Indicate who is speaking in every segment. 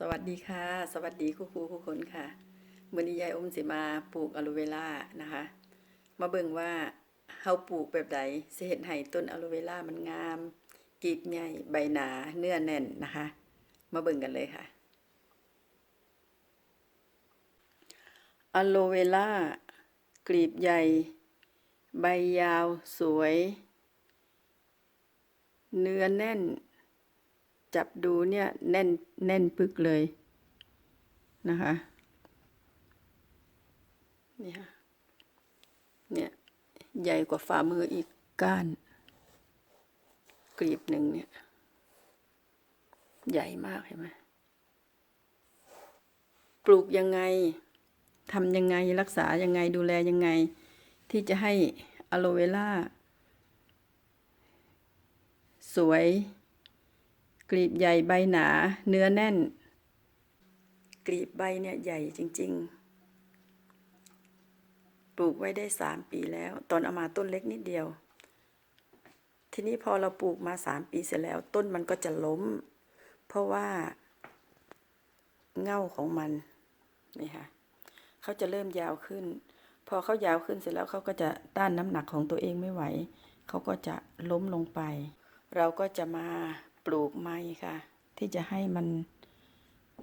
Speaker 1: สวัสดีค่ะ สวัสดีครูครูทุกคนค่ะมื่อนี้ยายอมสิมาปลูกอะโลเวล่านะคะ มาเบิ่งว่าเฮาปลูกแบบใดสิเห็นให้ต้นอะโลเวล่ามันงามกีบใหญ่ใบหนาเนื้อแน่นนะคะ มาเบิ่งกันเลยค่ะอะโลเวล่ากลีบใหญ่ ใบยาวสวย เนื้อแน่น จับดูเนี่ยแน่นแน่นปึกเลยนะคะเนี่ยเนี่ยใหญ่กว่าฝ่ามืออีกก้านกลีบหนึ่งเนี่ย ใหญ่มากเห็นไหมปลูกยังไงทำยังไงรักษายังไงดูแลยังไง ที่จะให้อะโลเวล่า สวย กลีบใหญ่ใบหนา เนื้อแน่น กลีบใบเนี่ยใหญ่จริง ๆ ปลูกไว้ได้สามปีแล้ว ตอนเอามาต้นเล็กนิดเดียว ทีนี้พอเราปลูกมาสามปีเสร็จแล้ว ต้นมันก็จะล้ม เพราะว่า เง่าของมันนี่ค่ะเขาจะเริ่มยาวขึ้น พอเขายาวขึ้นเสร็จแล้วเขาก็จะต้านน้ำหนักของตัวเองไม่ไหวเขาก็จะล้มลงไป เราก็จะมา ปลูกไม้ค่ะ ที่จะให้มัน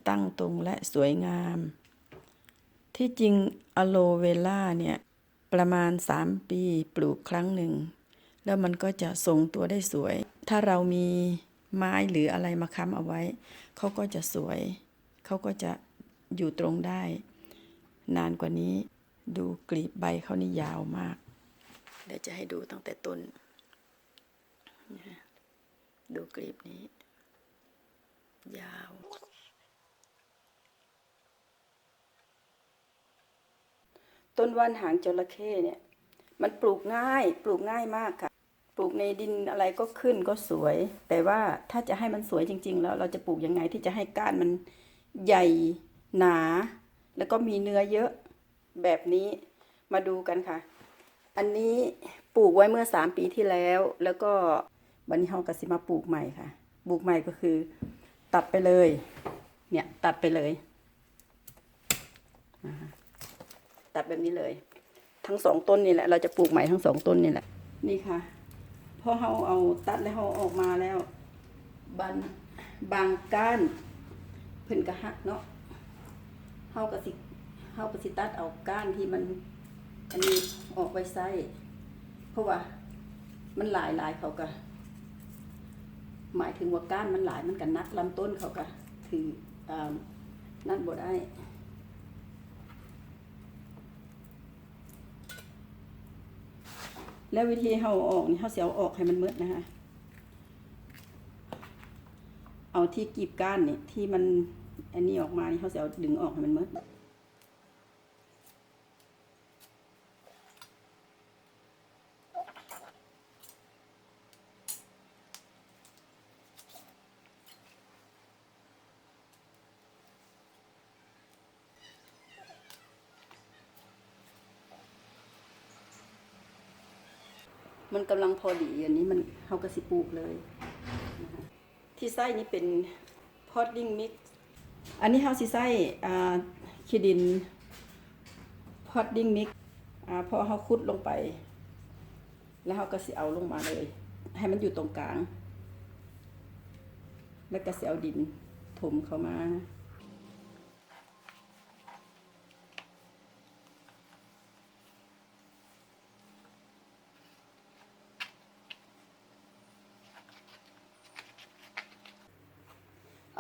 Speaker 1: ตั้งตรงและสวยงาม ที่จริงอะโลเวล่าเนี่ย ประมาณ 3 ปีปลูกครั้งหนึ่ง แล้วมันก็จะทรงตัวได้สวย ถ้าเรามีไม้หรืออะไรมาค้ำเอาไว้ เขาก็จะสวย เขาก็จะอยู่ตรงได้ นานกว่านี้ดูกลีบใบเขานี่ยาวมาก เดี๋ยวจะให้ดูตั้งแต่ต้น ดูกลีบนี้ ยาว ต้นว่านหางจระเข้เนี่ย มันปลูกง่าย ปลูกง่ายมากค่ะ ปลูกในดินอะไรก็ขึ้นก็สวย แต่ว่าถ้าจะให้มันสวยจริง ๆ แล้ว เราจะปลูกยังไงที่จะให้ก้านมันใหญ่หนา แล้วก็มีเนื้อเยอะแบบนี้มาดูกันค่ะ อันนี้ปลูกไว้เมื่อสามปีที่แล้ว แล้วก็ บันนี้เฮากสิมาปลูกใหม่ค่ะ ปลูกใหม่ก็คือ ตัดไปเลย เนี่ยตัดไปเลย ตัดแบบนี้เลย ทั้งสองต้นนี่แหละ เราจะปลูกใหม่ทั้งสองต้นนี่แหละ นี่ค่ะ พอเราเอาตัดแล้วเราออกมาแล้วบันบางก้านเพิ่นกระหักเนาะเฮากะสิเฮากะสิตัดเอาก้านที่มันอันนี้ออกไปใส่เพราะว่ามันหลายหลายเขาก็ หมายถึงว่าก้านมันหลายมันกันนักลำต้นเขาก็ถืออนั่นบ่ได้แล้ววิธีเฮาออกนี่เฮาเสิเอาออกให้มันมืดนะคะ เอาที่กีบก้านนี่ที่มันอันนี้ออกมานี่เฮาเสิเอาดึงออกให้มันมืด มันกำลังพอดีอันนี้มันเฮากระสิปลูกเลยนะคะที่ไส้นี่เป็นพอดดิ้งมิกอันนี้เฮาสิไส้อ่าคีดินพอดดิ้งมิกอ่าพอเฮาคุดลงไป แล้วเฮาก็สิเอาลงมาเลย ให้มันอยู่ตรงกลาง แล้วก็สิเอาดินถมเข้ามานะ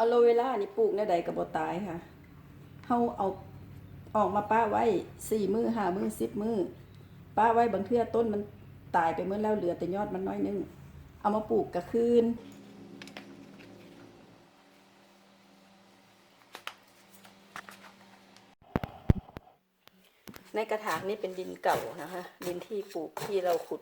Speaker 1: อะโลเวล่านี่ปลูกในใดกับบตายค่ะเฮาเอาออกมาป้าไว้สี่มือห้ามือสิบมือป้าไว้บางเทื่อต้นมันตายไปเมื่อแล้วเหลือแต่ยอดมันน้อยนึง เอามาปลูกกระคืนในกระถางนี้เป็นดินเก่านะคะ ดินที่ปลูกที่เราขุด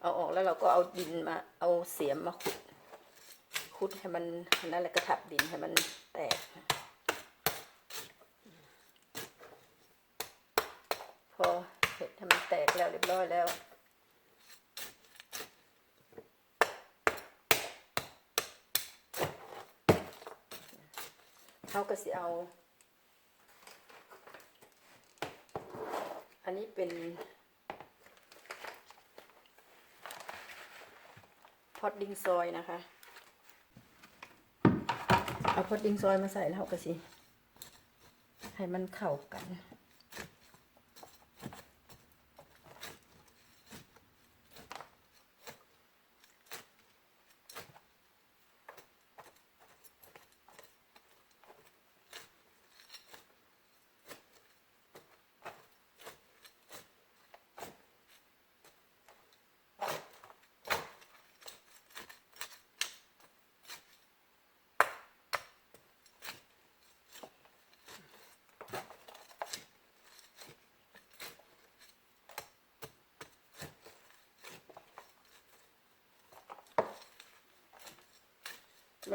Speaker 1: เอาออกแล้วเราก็เอาดินมาเอาเสียมมาขุดุดให้มันนั่นแหละกระทับดินให้มันแตก พอเห็ดให้มันแตกแล้วเรียบร้อยแล้วเขาก็สิเอา อันนี้เป็นพอดดิ้งซอยนะคะ เอาพอดดิ้งซอยมาใส่แล้วเขาก็สิให้มันเข้ากัน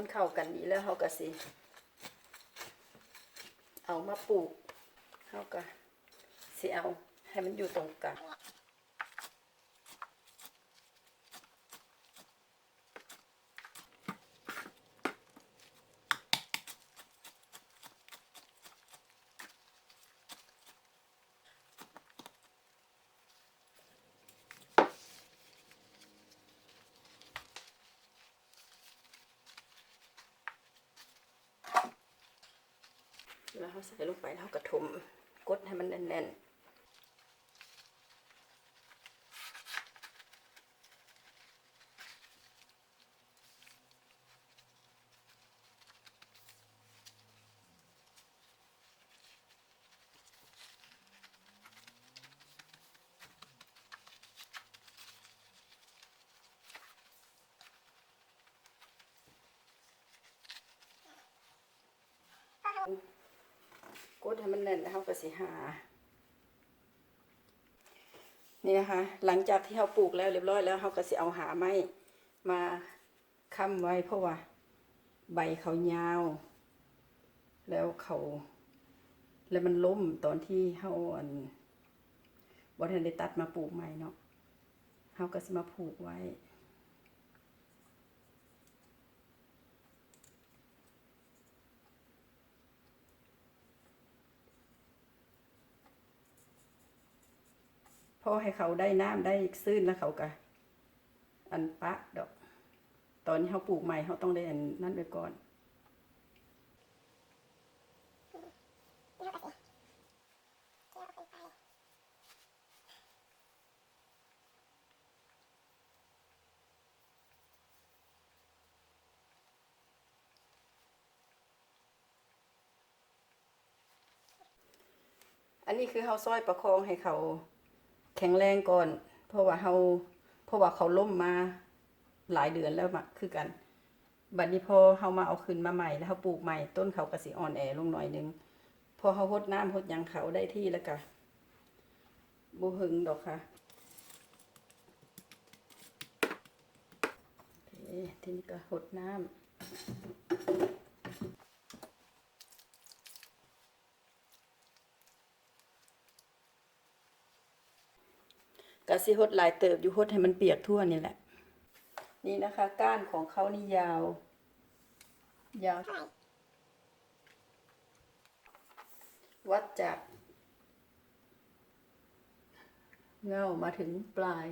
Speaker 1: มันเข้ากันดีแล้วเขาก็สิ เอามาปลูกเขาก็สิเอาให้มันอยู่ตรงกลาง แล้วเขาใส่ลงไปแล้วเขากระทมกดให้มันแน่นๆ ก ดให้มันแน่นแล้วเราก็สิหา นี่นะคะ หลังจากที่เราปลูกแล้วเรียบร้อยแล้วเราก็สิเอาหาไม้มาค้ำไว้เพราะว่า ใบเขายาว แล้วเขา แล้วมันล้มตอนที่เราอันบ่ทันได้ตัดมาปลูกใหม่เนาะเราก็สิมาผูกไว้ อให้เขาได้น้ำได้ซื่นแล้วเขาก็อันปะดอก ตอนนี้เขาปลูกใหม่เขาต้องได้อันนั่นไปก่อนอันนี้คือเขาซอยประคองให้เขา แข็งแรงก่อน เพราะว่าเขาเพราะว่าเขาล้มมาหลายเดือนแล้วมาคือกัน บัดนี้พอเขามาเอาขึ้นมาใหม่แล้วเขาปลูกใหม่ต้นเขากระสิอ่อนแอลงหน่อยนึง พอเขาหดน้ำหดยังเขาได้ที่แล้วก็บูหึงดอกค่ะเทีนี้ก็หดน้ำ กะสิหดหลายเติบอยู่หดให้มันเปียกทั่วนี่แหละ นี่นะคะ ก้านของเขานี่ยาว ยาว วัดจาก เงามาถึงปลาย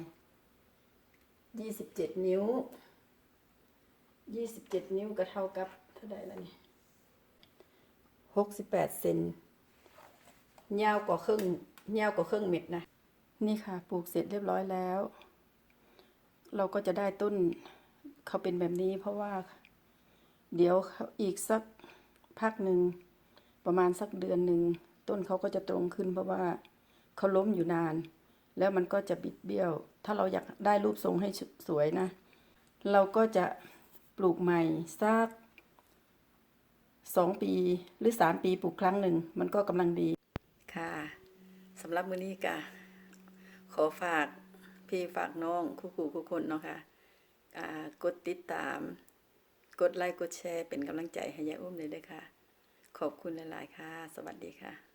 Speaker 1: ยี่สิบเจ็ดนิ้ว ยี่สิบเจ็ดนิ้วก็เท่ากับเท่าไหร่แล้วนี่หกสิบแปดเซนยาวกว่าครึ่งยาวกว่าครึ่งเม็ดนะ นี่ค่ะปลูกเสร็จเรียบร้อยแล้ว เราก็จะได้ต้นเขาเป็นแบบนี้เพราะว่า เดี๋ยวอีกสักพักหนึ่งประมาณสักเดือนหนึ่งต้นเขาก็จะตรงขึ้นเพราะว่าเขาล้มอยู่นาน แล้วมันก็จะบิดเบี้ยว ถ้าเราอยากได้รูปทรงให้สวยนะ เราก็จะปลูกใหม่สักสองปีหรือสามปีปลูกครั้งหนึ่ง มันก็กำลังดีค่ะสำหรับมือนี้กะ อฝากพี่ฝากน้องคู่คู่คู่คนเนาะค่ะอ่ากดติดตาม กดไลค์กดแชร์เป็นกำลังใจให้ยายอุ้มเลยด้วยค่ะ ขอบคุณหลาย ๆ ค่ะ สวัสดีค่ะ